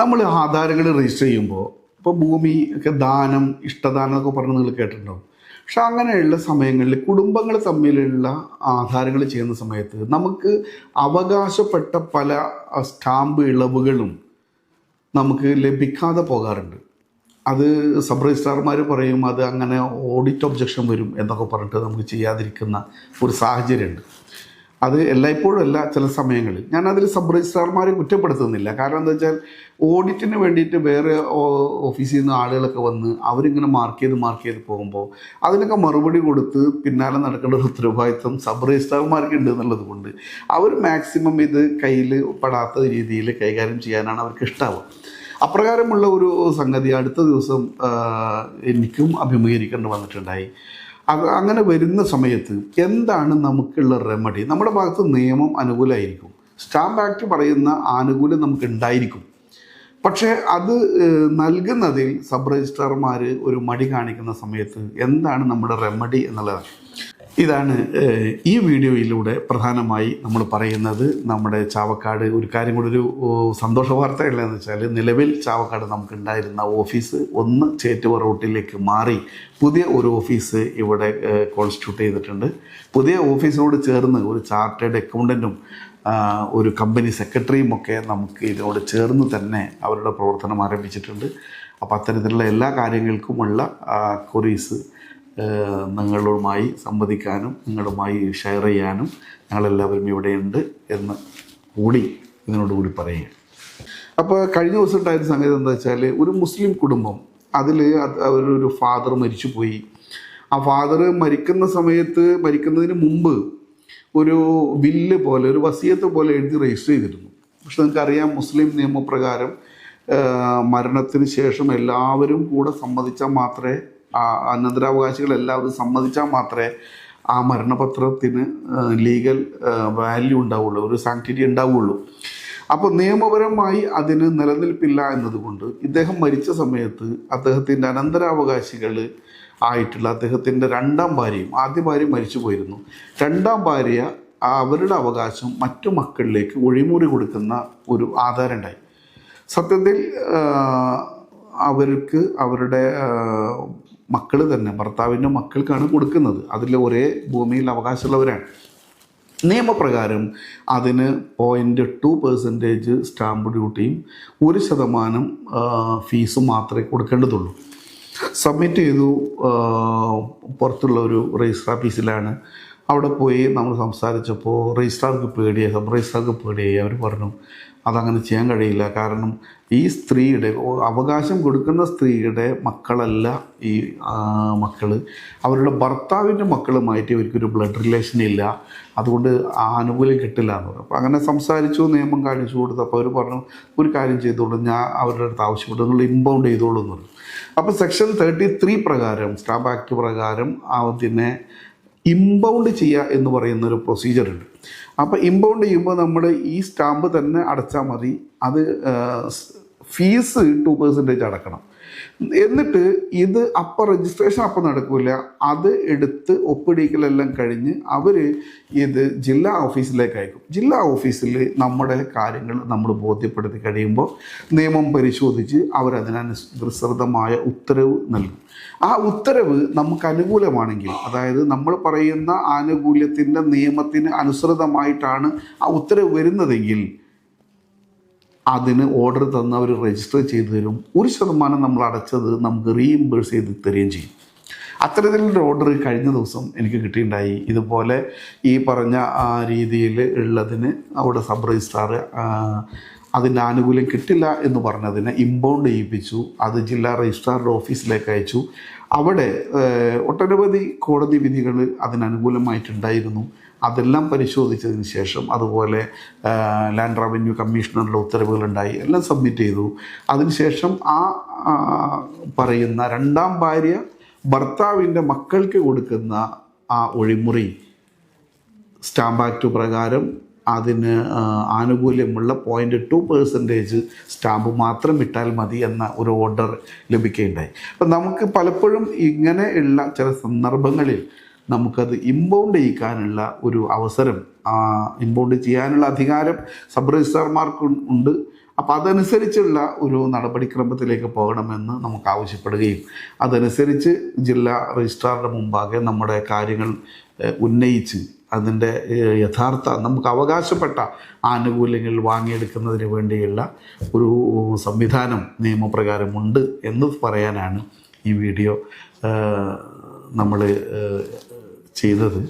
നമ്മൾ ആധാരങ്ങൾ രജിസ്റ്റർ ചെയ്യുമ്പോൾ ഇപ്പോൾ ഭൂമി ഒക്കെ ദാനം ഇഷ്ടദാനം എന്നൊക്കെ പറഞ്ഞ് നിങ്ങൾ കേട്ടിട്ടുണ്ടാവും പക്ഷെ അങ്ങനെയുള്ള സമയങ്ങളിൽ കുടുംബങ്ങൾ തമ്മിലുള്ള ആധാരങ്ങൾ ചെയ്യുന്ന സമയത്ത് നമുക്ക് അവകാശപ്പെട്ട പല സ്റ്റാമ്പ് ഇളവുകളും നമുക്ക് ലഭിക്കാതെ പോകാറുണ്ട്. അത് സബ് രജിസ്ട്രാർമാർ പറയും അത് അങ്ങനെ ഓഡിറ്റ് ഒബ്ജക്ഷൻ വരും എന്നൊക്കെ പറഞ്ഞിട്ട് നമുക്ക് ചെയ്യാതിരിക്കുന്ന ഒരു സാഹചര്യമുണ്ട്. അത് എല്ലായ്പ്പോഴും അല്ല ചില സമയങ്ങളിൽ. ഞാൻ അതിൽ സബ് രജിസ്ട്രാർമാരെ കുറ്റപ്പെടുത്തുന്നില്ല. കാരണം എന്താ വെച്ചാൽ ഓഡിറ്റിന് വേണ്ടിയിട്ട് വേറെ ഓഫീസിൽ നിന്ന് ആളുകളൊക്കെ വന്ന് അവരിങ്ങനെ മാർക്ക് ചെയ്ത് മാർക്ക് ചെയ്ത് പോകുമ്പോൾ അതിനൊക്കെ മറുപടി കൊടുത്ത് പിന്നാലെ നടക്കേണ്ട ഒരു ഉത്തരവാദിത്വം സബ് രജിസ്ട്രാർമാർക്ക് ഉണ്ട് എന്നുള്ളത് കൊണ്ട് അവർ മാക്സിമം ഇത് കയ്യിൽ പെടാത്ത രീതിയിൽ കൈകാര്യം ചെയ്യാനാണ് അവർക്ക് ഇഷ്ടാവുക. അപ്രകാരമുള്ള ഒരു സംഗതി അടുത്ത ദിവസം എനിക്കും അഭിമുഖീകരിക്കേണ്ടി വന്നിട്ടുണ്ടായി. അങ്ങനെ വരുന്ന സമയത്ത് എന്താണ് നമുക്കുള്ള റെമഡി നമ്മുടെ ഭാഗത്ത് നിയമം അനുകൂലമായിരിക്കും. സ്റ്റാമ്പ് ആക്ട് പറയുന്ന ആനുകൂല്യം നമുക്ക് ഉണ്ടായിരിക്കും പക്ഷേ അത് നൽകുന്നതിൽ സബ് രജിസ്ട്രാർമാർ ഒരു മടി കാണിക്കുന്ന സമയത്ത് എന്താണ് നമ്മുടെ റെമഡി എന്നുള്ളതാണ്. ഇതാണ് ഈ വീഡിയോയിലൂടെ പ്രധാനമായി നമ്മൾ പറയുന്നത് നമ്മുടെ ചാവക്കാട് ഒരു കാര്യം കൂടി ഒരു സന്തോഷ വാർത്ത ഉള്ളതെന്ന് വെച്ചാൽ നിലവിൽ ചാവക്കാട് നമുക്കുണ്ടായിരുന്ന ഓഫീസ് ഒന്ന് ചേറ്റുവ റൂട്ടിലേക്ക് മാറി പുതിയ ഒരു ഓഫീസ് ഇവിടെ കോൺസ്റ്റിറ്റ്യൂട്ട് ചെയ്തിട്ടുണ്ട്. പുതിയ ഓഫീസിനോട് ചേർന്ന് ഒരു ചാർട്ടേഡ് അക്കൗണ്ടന്റും ഒരു കമ്പനി സെക്രട്ടറിയും ഒക്കെ നമുക്ക് ഇതിനോട് ചേർന്ന് തന്നെ അവരുടെ പ്രവർത്തനം ആരംഭിച്ചിട്ടുണ്ട്. അപ്പോൾ അത്തരത്തിലുള്ള എല്ലാ കാര്യങ്ങൾക്കുമുള്ള കൊറീസ് നിങ്ങളുമായി സംവദിക്കാനും നിങ്ങളുമായി ഷെയർ ചെയ്യാനും ഞങ്ങളെല്ലാവരും ഇവിടെയുണ്ട് എന്ന് കൂടി ഇതിനോടുകൂടി പറയുക അപ്പോൾ കഴിഞ്ഞ ദിവസം ഉണ്ടായ സംഗതി എന്താ വെച്ചാൽ ഒരു മുസ്ലിം കുടുംബം അതിൽ അവരൊരു ഫാദർ മരിച്ചുപോയി. ആ ഫാദർ മരിക്കുന്ന സമയത്ത് മരിക്കുന്നതിന് മുമ്പ് ഒരു വില്ല് പോലെ ഒരു വസീയത്ത് പോലെ എഴുതി രജിസ്റ്റർ ചെയ്തിരുന്നു. പക്ഷെ നിങ്ങൾക്കറിയാം മുസ്ലിം നിയമപ്രകാരം മരണത്തിന് ശേഷം എല്ലാവരും കൂടെ സമ്മതിച്ചാൽ മാത്രമേ അനന്തരാവകാശികൾ എല്ലാവരും സമ്മതിച്ചാൽ മാത്രമേ ആ മരണപത്രത്തിന് ലീഗൽ വാല്യൂ ഉണ്ടാവുള്ളൂ ഒരു സാങ്ക്ടിറ്റി ഉണ്ടാവുള്ളൂ. അപ്പോൾ നിയമപരമായി അതിന് നിലനിൽപ്പില്ല എന്നതുകൊണ്ട് ഇദ്ദേഹം മരിച്ച സമയത്ത് അദ്ദേഹത്തിന്റെ അനന്തരാവകാശികൾ ആയിട്ടുള്ള അദ്ദേഹത്തിന്റെ രണ്ടാം ഭാര്യയും ആദ്യ ഭാര്യ മരിച്ചു പോയിരുന്നു. രണ്ടാം ഭാര്യ അവരുടെ അവകാശം മറ്റു മക്കളിലേക്ക് ഒഴിമുറി കൊടുക്കുന്ന ഒരു ആധാരം ഉണ്ടായി. സത്യത്തിൽ അവർക്ക് അവരുടെ മക്കൾ തന്നെ ഭർത്താവിന്റെ മക്കൾക്കാണ് കൊടുക്കുന്നത്. അതിൽ ഒരേ ഭൂമിയിൽ അവകാശമുള്ളവരാണ്. നിയമപ്രകാരം അതിന് പോയിന്റ് ടു പെർസെന്റേജ് സ്റ്റാമ്പ് ഡ്യൂട്ടിയും ഒരു ശതമാനം ഫീസ് മാത്രമേ കൊടുക്കേണ്ടതുള്ളൂ. സബ്മിറ്റ് ചെയ്തു പുറത്തുള്ള ഒരു രജിസ്റ്റർ ഓഫീസിലാണ് അവിടെ പോയി നമ്മൾ സംസാരിച്ചപ്പോൾ രജിസ്ട്രാർക്ക് പേടിയായി സബ് രജിസ്ട്രാർക്ക് പേടിയായി. അവർ പറഞ്ഞു അതങ്ങനെ ചെയ്യാൻ കഴിയില്ല. കാരണം ഈ സ്ത്രീയുടെ അവകാശം കൊടുക്കുന്ന സ്ത്രീയുടെ മക്കളല്ല ഈ മക്കൾ അവരുടെ ഭർത്താവിന്റെ മക്കളുമായിട്ട് ഇവർക്കൊരു ബ്ലഡ് റിലേഷൻ ഇല്ല. അതുകൊണ്ട് ആ ആനുകൂല്യം കിട്ടില്ല എന്ന് പറഞ്ഞു. അപ്പോൾ അങ്ങനെ സംസാരിച്ചു നിയമം കാണിച്ചു കൊടുത്തു. അപ്പോൾ അവർ പറഞ്ഞു ഒരു കാര്യം ചെയ്തോളൂ ഞാൻ അവരുടെ അടുത്ത് ആവശ്യപ്പെട്ടു നിങ്ങൾ ഇമ്പൗണ്ട് ചെയ്തോളൂ എന്ന് പറഞ്ഞു. അപ്പോൾ സെക്ഷൻ തേർട്ടി ത്രീ പ്രകാരം സ്റ്റാമ്പ് ആക്ട് പ്രകാരം അതിനെ ഇമ്പൗണ്ട് ചെയ്യുക എന്ന് പറയുന്ന ഒരു പ്രൊസീജിയർ ഉണ്ട്. അപ്പോൾ ഇമ്പൗണ്ട് ചെയ്യുമ്പോൾ നമ്മൾ ഈ സ്റ്റാമ്പ് തന്നെ അടച്ചാൽ മതി. അത് ഫീസ് ടു പെർസെന്റേജ് അടക്കണം. എന്നിട്ട് ഇത് അപ്പം രജിസ്ട്രേഷൻ അപ്പം നടക്കില്ല അത് എടുത്ത് ഒപ്പിടിക്കലെല്ലാം കഴിഞ്ഞ് അവർ ഇത് ജില്ലാ ഓഫീസിലേക്ക് അയക്കും. ജില്ലാ ഓഫീസിൽ നമ്മുടെ കാര്യങ്ങൾ നമ്മൾ ബോധ്യപ്പെടുത്തി കഴിയുമ്പോൾ നിയമം പരിശോധിച്ച് അവരതിനനുസൃതമായ ഉത്തരവ് നൽകും. ആ ഉത്തരവ് നമുക്ക് അനുകൂലമാണെങ്കിൽ അതായത് നമ്മൾ പറയുന്ന ആനുകൂല്യത്തിന്റെ നിയമത്തിന് അനുസൃതമായിട്ടാണ് ആ ഉത്തരവ് വരുന്നതെങ്കിൽ അതിന് ഓർഡർ തന്ന് അവർ രജിസ്റ്റർ ചെയ്തു തരും. ഒരു ശതമാനം നമ്മൾ അടച്ചത് നമുക്ക് റീഇംബേഴ്സ് ചെയ്ത് തരികയും ചെയ്യും. അത്തരത്തിലുള്ള ഓർഡർ കഴിഞ്ഞ ദിവസം എനിക്ക് കിട്ടിയിട്ടുണ്ടായി. ഇതുപോലെ ഈ പറഞ്ഞ രീതിയിൽ ഉള്ളതിന് അവിടെ സബ് രജിസ്ട്രാർ അതിന്റെ ആനുകൂല്യം കിട്ടില്ല എന്ന് പറഞ്ഞതിനെ ഇമ്പൗണ്ട് ചെയ്യിപ്പിച്ചു. അത് ജില്ലാ രജിസ്ട്രാറുടെ ഓഫീസിലേക്ക് അയച്ചു. അവിടെ ഒട്ടനവധി കോടതി വിധികൾ അതിനനുകൂലമായിട്ടുണ്ടായിരുന്നു. അതെല്ലാം പരിശോധിച്ചതിന് ശേഷം അതുപോലെ ലാൻഡ് റവന്യൂ കമ്മീഷണറുടെ ഉത്തരവുകളുണ്ടായി. എല്ലാം സബ്മിറ്റ് ചെയ്തു. അതിനുശേഷം ആ, പറയുന്ന രണ്ടാം ഭാര്യ ഭർത്താവിന്റെ മക്കൾക്ക് കൊടുക്കുന്ന ആ ഒഴിമുറി സ്റ്റാമ്പ് ആക്ട് പ്രകാരം അതിന് ആനുകൂല്യമുള്ള പോയിന്റ് ടു പേഴ്സന്റേജ് സ്റ്റാമ്പ് മാത്രം ഇട്ടാൽ മതി എന്ന ഒരു ഓർഡർ ലഭിക്കുകയുണ്ടായി. അപ്പം നമുക്ക് പലപ്പോഴും ഇങ്ങനെയുള്ള ചില സന്ദർഭങ്ങളിൽ നമുക്കത് ഇമ്പൗണ്ട് ചെയ്യിക്കാനുള്ള ഒരു അവസരം ഇമ്പൗണ്ട് ചെയ്യാനുള്ള അധികാരം സബ് രജിസ്ട്രാർമാർക്ക് ഉണ്ട്. അപ്പോൾ അതനുസരിച്ചുള്ള ഒരു നടപടിക്രമത്തിലേക്ക് പോകണമെന്ന് നമുക്ക് ആവശ്യപ്പെടുകയും അതനുസരിച്ച് ജില്ലാ രജിസ്ട്രാറുടെ മുമ്പാകെ നമ്മുടെ കാര്യങ്ങൾ ഉന്നയിച്ച് അതിന്റെ യഥാർത്ഥ നമുക്ക് അവകാശപ്പെട്ട ആനുകൂല്യങ്ങൾ വാങ്ങിയെടുക്കുന്നതിന് വേണ്ടിയുള്ള ഒരു സംവിധാനം നിയമപ്രകാരമുണ്ട് എന്ന് പറയാനാണ് ഈ വീഡിയോ നമ്മൾ ചെയ്തത്.